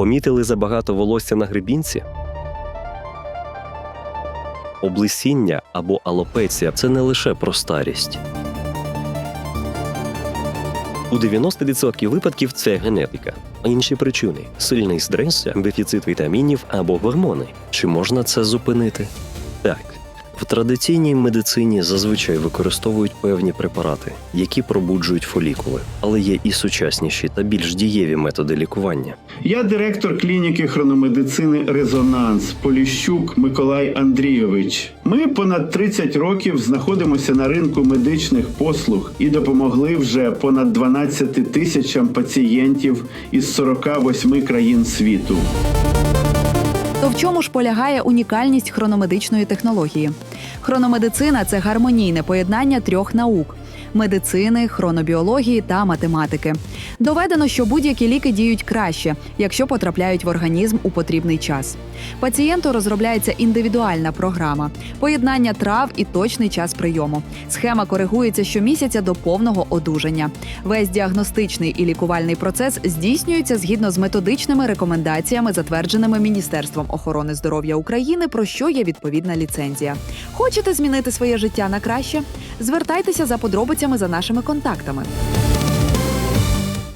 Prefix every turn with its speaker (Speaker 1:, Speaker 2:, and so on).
Speaker 1: Помітили забагато волосся на гребінці? Облесіння або алопеція це не лише про старість. У 90% випадків це генетика. А Інші причини сильний стрес, дефіцит вітамінів або гормони. Чи можна це зупинити? Так. В традиційній медицині зазвичай використовують певні препарати, які пробуджують фолікули, але є і сучасніші та більш дієві методи лікування.
Speaker 2: Я директор клініки хрономедицини Резонанс Поліщук Миколай Андрійович. Ми понад 30 років знаходимося на ринку медичних послуг і допомогли вже понад 12 тисячам пацієнтів із 48 країн світу.
Speaker 3: То в чому ж полягає унікальність хрономедичної технології? Хрономедицина це гармонійне поєднання трьох наук. Медицини, хронобіології та математики доведено, що будь-які ліки діють краще, якщо потрапляють в організм у потрібний час. Пацієнту розробляється індивідуальна програма, поєднання трав і точний час прийому. Схема коригується щомісяця до повного одужання. Весь діагностичний і лікувальний процес здійснюється згідно з методичними рекомендаціями, затвердженими Міністерством охорони здоров'я України, про що є відповідна ліцензія. Хочете змінити своє життя на краще? Звертайтеся за подробицями за нашими контактами.